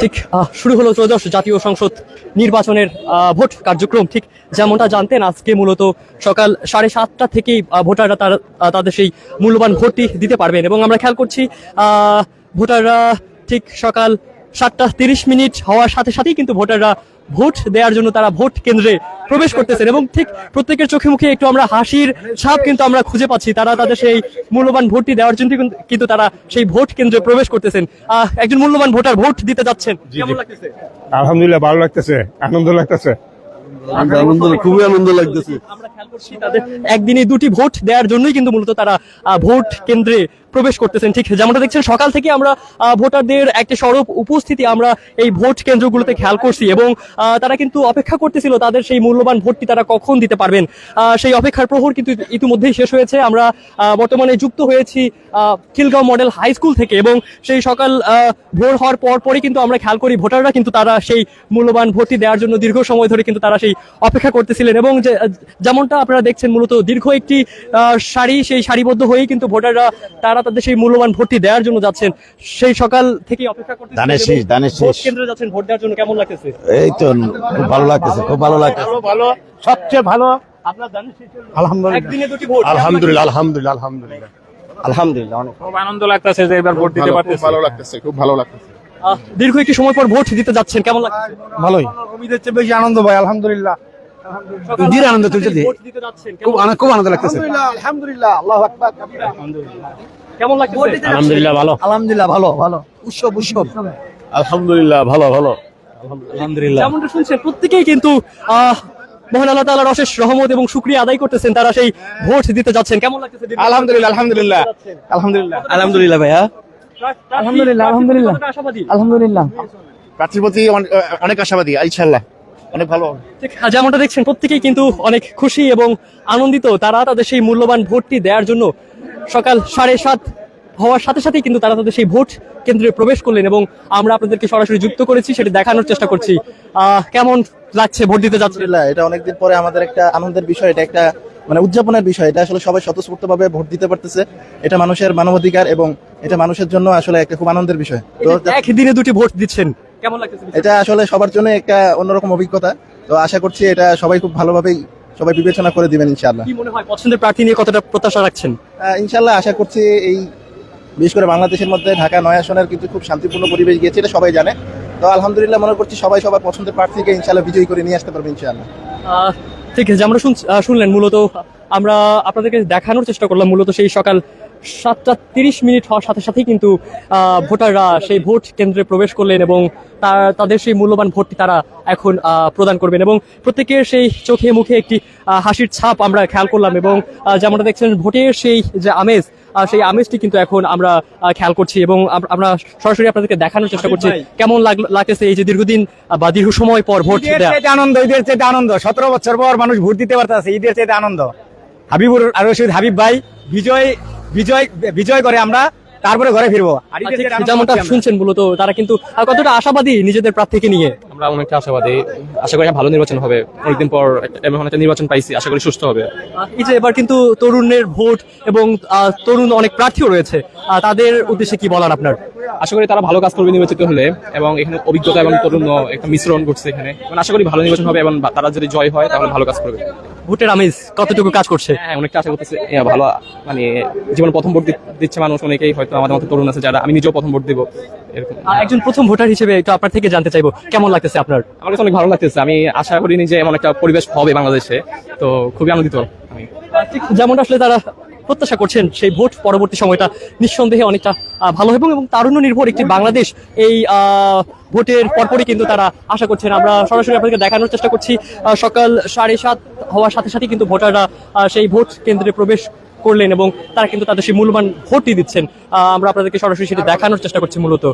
ঠিক শুরু হলো ত্রয়োদশ জাতীয় সংসদ নির্বাচনের ভোট কার্যক্রম। ঠিক যেমনটা জানতেন, আজকে মূলত সকাল সাড়ে সাতটা থেকেই ভোটাররা তার তাদের সেই মূল্যবান ভোটটি দিতে পারবেন। এবং আমরা খেয়াল করছি ভোটাররা ঠিক সকাল সাতটা তিরিশ মিনিট হওয়ার সাথে সাথেই কিন্তু ভোটাররা ভোট দেওয়ার জন্য তারা ভোট কেন্দ্রে প্রবেশ করতেছেন এবং ঠিক প্রত্যেকের চোখে মুখে একটু আমরা হাসির ছাপ কিন্তু আমরা খুঁজে পাচ্ছি। তারা তাদের সেই মূল্যবান ভোটটি দেওয়ার জন্য কিন্তু- তারা সেই ভোট কেন্দ্রে প্রবেশ করতেছেন। আহ, একজন মূল্যবান ভোটার ভোট দিতে যাচ্ছেন। আলহামদুলিল্লাহ ভালো লাগতেছে। আনন্দ লাগতেছে। আনন্দ খুবই আনন্দ লাগতেছে। খেয়াল করছি তাদের একদিনে দুটি ভোট দেওয়ার জন্যই কিন্তু মূলত তারা ভোট কেন্দ্রে প্রবেশ করতেছেন। ঠিক যেমনটা দেখছেন সকাল থেকে আমরা ভোটারদের একটা সরব উপস্থিতি আমরা এই ভোট কেন্দ্রগুলোতে খেয়াল করছি এবং তারা কিন্তু অপেক্ষা করতেছিল তাদের সেই মূল্যবান ভোটটি তারা কখন দিতে পারবেন। সেই অপেক্ষার প্রহর কিন্তু ইতিমধ্যেই শেষ হয়েছে। আমরা বর্তমানে যুক্ত হয়েছি আহ, খিলগাঁও মডেল হাই স্কুল থেকে এবং সেই সকাল আহ, ভোর হওয়ার পর পরই কিন্তু আমরা খেয়াল করি ভোটাররা কিন্তু তারা সেই মূল্যবান ভোটটি দেওয়ার জন্য দীর্ঘ সময় ধরে কিন্তু তারা সেই অপেক্ষা করতেছিলেন এবং যে যেমনটা আপনারা দেখছেন মূলত দীর্ঘ একটি সারি সেই সারিবদ্ধ হয়েই কিন্তু ভোটাররা তারা তাদের সেই মূল্যবান ভোটটি দেওয়ার জন্য যাচ্ছেন। সেই সকাল থেকে অপেক্ষা করতেছিলেন ধানের শীষ, ধানের শীষ। কেন্দ্রে যাচ্ছেন ভোট দেওয়ার জন্য কেমন লাগতেছে? এই তো খুব ভালো লাগতেছে খুব ভালো লাগতেছে। ভালো সবচেয়ে ভালো আপনার ধানের শীষ আলহামদুলিল্লাহ একদিনে দুটি ভোট আলহামদুলিল্লাহ আলহামদুলিল্লাহ আলহামদুলিল্লাহ। আলহামদুলিল্লাহ অনেক। খুব আনন্দ লাগতেছে যে এবার ভোট দিতে পারতেছি। ভালো লাগতেছে খুব ভালো লাগতেছে। দীর্ঘ একটি সময় পর ভোট দিতে যাচ্ছেন কেমন লাগছে ভালোই। চেয়ে বেশি আনন্দ ভাই আলহামদুলিল্লাহ। আনন্দ তুলছে দিয়ে। ভোট দিতে যাচ্ছেন। খুব আনন্দ খুব আনন্দ লাগতেছে। আলহামদুলিল্লাহ আল্লাহু আকবার। কেমন লাগছে আলহামদুলিল্লাহ ভালো। আলহামদুলিল্লাহ ভালো ভালো। উৎসব উৎসব। আলহামদুলিল্লাহ ভালো ভালো। আলহামদুলিল্লাহ। যেমনটা শুনছেন প্রত্যেকেই কিন্তু মহান আল্লাহ তাআলার অশেষ রহমত এবং শুকরিয়া আদায় করতেছেন তারা সেই ভোট দিতে যাচ্ছেন। কেমন লাগতেছে আলহামদুলিল্লাহ আলহামদুলিল্লাহ। আলহামদুলিল্লাহ। আলহামদুলিল্লাহ ভাইয়া। আলহামদুলিল্লাহ আলহামদুলিল্লাহ। আলহামদুলিল্লাহ। প্রার্থীর প্রতি অনেক- অনেক আশাবাদী ইনশাআল্লাহ। অনেক ভালো হবে। ঠিক, যেমনটা দেখছেন প্রত্যেকেই কিন্তু অনেক খুশি এবং আনন্দিত। তারা তাদের সেই মূল্যবান ভোটটি দেওয়ার জন্য সকাল সাড়ে সাত হওয়ার সাথে সাথেই কিন্তু তারা তাদের সেই ভোট কেন্দ্রে প্রবেশ করলেন এবং আমরা আপনাদেরকে সরাসরি যুক্ত করেছি সেটি দেখানোর চেষ্টা করছি। আহ, কেমন লাগছে ভোট দিতে যাচ্ছে? এটা অনেকদিন পরে আমাদের একটা আনন্দের বিষয় এটা একটা মানে উদযাপনের বিষয়। এটা আসলে সবাই স্বতঃস্ফূর্ত ভাবে ভোট দিতে পারতেছে। এটা মানুষের মানবাধিকার এবং এটা মানুষের জন্য আসলে একটা খুব আনন্দের বিষয়। তো একদিনে দুটি ভোট দিচ্ছেন? কেমন লাগতেছে এটা আসলে সবার জন্য একটা অন্যরকম অভিজ্ঞতা। তো আশা করছি এটা সবাই খুব ভালোভাবেই সবাই বিবেচনা করে দিবেন ইনশাআল্লাহ। কি মনে হয় পছন্দের প্রার্থী নিয়ে কতটা প্রত্যাশা রাখছেন? ইনশাআল্লাহ আশা করছি এই বিশেষ করে বাংলাদেশের মধ্যে ঢাকা নয় আসনের কিন্তু খুব শান্তিপূর্ণ পরিবেশ গিয়েছে এটা সবাই জানে। তো আলহামদুলিল্লাহ মনে করছি সবাই সবার পছন্দের প্রার্থীকে ইনশাআল্লাহ বিজয়ী করে নিয়ে আসতে পারবে ইনশাআল্লাহ। ঠিক আছে আমরা শুন- শুনলেন মূলত আমরা আপনাদেরকে দেখানোর চেষ্টা করলাম মূলত সেই সকাল সাতটা তিরিশ মিনিট হওয়ার সাথে সাথেই কিন্তু ভোটাররা সেই ভোট কেন্দ্রে প্রবেশ করলেন এবং তার তাদের সেই মূল্যবান ভোটটি তারা এখন প্রদান করবেন এবং প্রত্যেকের সেই চোখে মুখে একটি হাসির ছাপ আমরা খেয়াল করলাম এবং যেমনটা দেখছেন ভোটের সেই যে আমেজ সেই আমেজটি কিন্তু এখন আমরা খেয়াল করছি এবং আমরা সরাসরি আপনাদেরকে দেখানোর চেষ্টা করছি কেমন লাগ- লাগতেছে এই যে দীর্ঘদিন বা দীর্ঘ সময় পর ভোট আনন্দ ঈদের চাইতে আনন্দ। সতেরো বছর পর মানুষ ভোট দিতে পারতেছে ঈদের চাইতে আনন্দ। হাবিবুর আর রশিদ হাবিব ভাই বিজয় বিজয় বিজয় করে আমরা তারপরে ঘরে ফিরবো। যেমনটা শুনছেন মূলত তারা কিন্তু কতটা আশাবাদী নিজেদের প্রার্থীকে নিয়ে? আমরা অনেকটা আশাবাদী। আশা করি ভালো নির্বাচন হবে। অনেকদিন পর এমন একটা নির্বাচন পাইছি আশা করি সুস্থ হবে। এই যে এবার কিন্তু তরুণের ভোট এবং আহ, তরুণ অনেক প্রার্থীও রয়েছে। আহ, তাদের উদ্দেশ্যে কি বলার আপনার? আশা করি তারা ভালো কাজ করবে নির্বাচিত হলে এবং এখানে অভিজ্ঞতা এবং তরুণ একটা মিশ্রণ ঘটছে এখানে। এবং আশা করি ভালো নির্বাচন হবে এবং তারা যদি জয় হয় তাহলে ভালো কাজ করবে। ভোটের আমেজ কতটুকু কাজ করছে? হ্যাঁ অনেকটা আশা করতেছে। ভালো মানে জীবন প্রথম ভোট দিচ্ছে মানুষ অনেকেই হয়তো আমাদের মতো তরুণ আছে যারা। আমি নিজেও প্রথম ভোট দেবো। এরকম। একজন প্রথম ভোটার হিসেবে একটু আপনার থেকে জানতে চাইব কেমন লাগতেছে আপনার? আমার কাছে অনেক ভালো লাগতেছে। আমি আশা করিনি যে এমন একটা পরিবেশ হবে বাংলাদেশে। তো খুবই আনন্দিত আমি। যেমনটা আসলে তারা প্রত্যাশা করছেন সেই ভোট পরবর্তী সময়টা নিঃসন্দেহে অনেকটা ভালো হবে এবং তারুণ্য নির্ভর একটি বাংলাদেশ। এই ভোটের পরপরই কিন্তু তারা আশা করছেন। আমরা সরাসরি আপনাদেরকে দেখানোর চেষ্টা করছি সকাল সাড়ে সাত হওয়ার সাথে সাথে কিন্তু ভোটাররা সেই ভোট কেন্দ্রে প্রবেশ করলেন এবং তারা কিন্তু তাদের সেই মূল্যবান ভোটটি দিচ্ছেন। আমরা আপনাদেরকে সরাসরি সেটি দেখানোর চেষ্টা করছি মূলত।